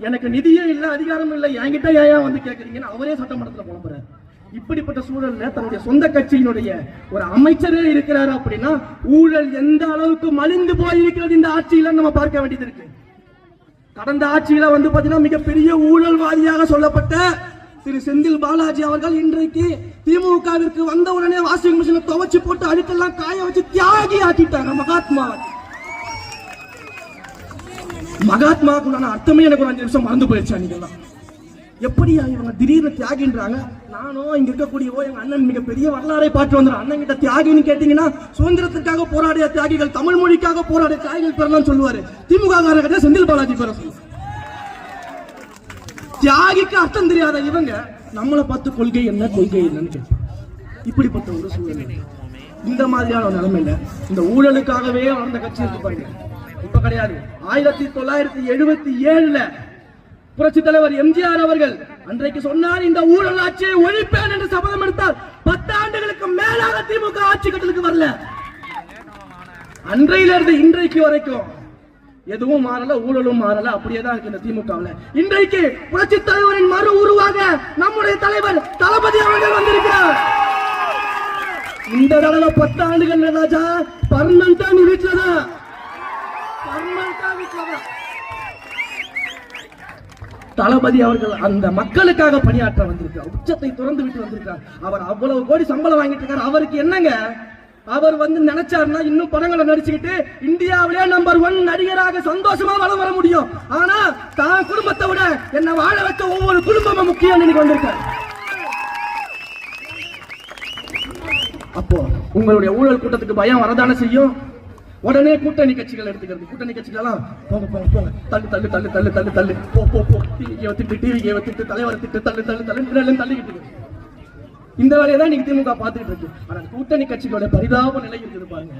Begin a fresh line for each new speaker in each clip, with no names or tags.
எனக்கு நிதியே இல்லை அதிகாரம் இல்லை என்கிட்ட ஏன் வந்து கேட்குறீங்கன்னு அவரே சட்டமன்றத்தில் புலம்புறாரு இப்படிப்பட்ட சூழல்ல தன்னுடைய சொந்த கட்சியினுடைய ஒரு அமைச்சரே இருக்கிறாரு அப்படின்னா ஊழல் எந்த அளவுக்கு மலிந்து போயிருக்கிறது இந்த ஆட்சியில நம்ம பார்க்க வேண்டியது இருக்கு. கடந்த ஆட்சியில வந்து பாத்தீங்கன்னா மிகப்பெரிய ஊழல்வாதியாக சொல்லப்பட்ட திரு செந்தில் பாலாஜி அவர்கள் இன்றைக்கு திமுகவிற்கு வந்த உடனே வாஷிங் மிஷினை துவச்சு போட்டு அழுக்கெல்லாம் காய வச்சு தியாகி ஆக்கிட்டாங்க மகாத்மாவுக்கு மகாத்மாவுக்குண்டான அர்த்தமே எனக்கு ஒரு அஞ்சு நிமிஷம் மறந்து போயிடுச்சு அன்னைக்கெல்லாம். எப்படியா இவங்க திடீர்னு தியாகின்றாங்க? நானும் இங்க இருக்கக்கூடியவோ எங்க அண்ணன் மிக பெரிய வரலாறை பார்த்து வந்துடும் அண்ணன் கிட்ட தியாகின்னு கேட்டீங்கன்னா சுதந்திரத்துக்காக போராடிய தியாகிகள் தமிழ் மொழிக்காக போராடிய தியாகிகள் பேரெல்லாம் சொல்லுவாரு. திமுக காரங்க செந்தில் பாலாஜி பேர தியாகிக்கு அர்த்தம் தெரியாத இவங்க நம்மளை பார்த்து கொள்கை என்ன கொள்கை என்னன்னு கேட்பாங்க. இப்படிப்பட்ட ஒரு சூழ்நிலை. இந்த மாதிரியான ஒரு நிலைமையில இந்த ஊழலுக்காகவே வளர்ந்த கட்சி இருக்கு பாருங்க. இப்ப கிடையாது. ஆயிரத்தி தொள்ளாயிரத்தி எழுபத்தி ஏழுல புரட்சி தலைவர் எம்ஜிஆர் அவர்கள் அன்றைக்கு சொன்னார் இந்த ஊழல் ஆட்சியை ஒழிப்பேன் என்று சபதம் எடுத்தால் பத்து ஆண்டுகளுக்கு மேலாக திமுக ஆட்சி கட்டலுக்கு வரல. அன்றையில இருந்து இன்றைக்கு வரைக்கும் எதுவும் மாறல ஊழலும் மாறல அப்படியே தான் இருக்கு இந்த திமுகவுல. இன்றைக்கு புரட்சி தலைவரின் மறு உருவாக நம்முடைய தலைவர் தளபதி அவர்கள் வந்திருக்கிறார். இந்த தடவை பத்து ஆண்டுகள் ராஜா பர்மனண்டா நீ வீட்டுல தான் பர்மனண்டா வீட்டுல தான் தளபதி அவர்கள் அந்த மக்களுக்காக பணியாற்ற வந்திருக்கிறார் உச்சத்தை திறந்து விட்டு வந்திருக்கார். அவர் அவ்வளவு கோடி சம்பளம் வாங்கிட்டு இருக்காரு. அவருக்கு என்னங்க? அவர் வந்து நினைச்சாருன்னா இன்னும் படங்களை நடிச்சுக்கிட்டு இந்தியாவிலே நம்பர் ஒன் நடிகராக சந்தோஷமா வளம் வர முடியும். ஆனா தான் குடும்பத்தை விட என்ன வாழ வைக்க ஒவ்வொரு குடும்பமும் முக்கியம் இன்னைக்கு வந்திருக்காரு. அப்போ உங்களுடைய ஊழல் கூட்டத்துக்கு பயம் வரதான செய்யும்? உடனே கூட்டணி கட்சிகள் எடுத்துக்கிறது. கூட்டணி கட்சிகளெல்லாம் போங்க போங்க போங்க. தள்ளு தள்ளு தள்ளு தள்ளு தள்ளு தள்ளு. போ போ போ. டிவிக்கு திட்டு டிவிக்கு திட்டு தலைவரை திட்டு தள்ளு தள்ளு தள்ளு எல்லாம் தள்ளிக்கிட்டு இருக்கு. இந்த வேலையை தான் நீங்க திமுக பார்த்துட்டு இருக்கு. ஆனா கூட்டணி கட்சிகளோட பரிதாப நிலை இருக்குது பாருங்க.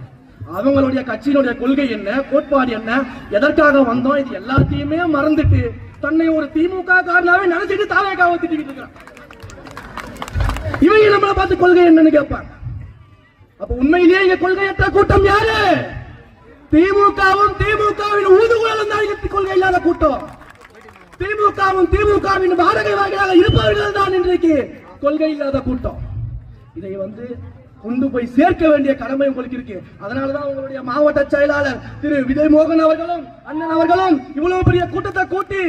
அவங்களுடைய கட்சியினுடைய கொள்கை என்ன கோட்பாடு என்ன எதற்காக வந்தோம் இது எல்லாத்தையுமே மறந்துட்டு தன்னை ஒரு திமுக காரனாவே நினைச்சிட்டு தாவேக்காவை திட்டிக்கிட்டு இருக்கிறான். இவங்க நம்மளை பார்த்து கொள்கை என்னன்னு கேட்பாங்க. அப்ப உண்மையிலேயே இங்க கொள்கையற்ற கூட்டம் யாரு? திமுகவும் திமுகவின் ஊதுகுழலும் தான் கொள்கை இல்லாத கூட்டம். திமுகவும் திமுகவின் பாரகவாகியாக இருப்பவர்கள் தான் இன்றைக்கு கொள்கை இல்லாத கூட்டம். இதை வந்து கொண்டு போய் சேர்க்க வேண்டிய கடமை உங்களுக்கு இருக்கு. அதனாலதான் உங்களுடைய மாவட்ட செயலாளர் திரு விஜய் மோகன் அவர்களும் அண்ணன் அவர்களும் இவ்வளவு பெரிய கூட்டத்தை கூட்டி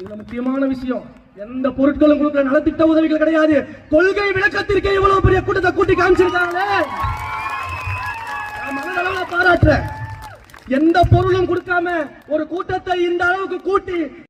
இதுல முக்கியமான விஷயம் எந்த பொருட்களும் கொடுக்கிற நலத்திட்ட உதவிகள் கிடையாது. கொள்கை விளக்கத்திற்கே இவ்வளவு பெரிய கூட்டத்தை கூட்டி காமிச்சிருக்காங்களே. நான் மனதளவுல பாராட்டுறேன். எந்த பொருளும் கொடுக்காம ஒரு கூட்டத்தை இந்த அளவுக்கு கூட்டி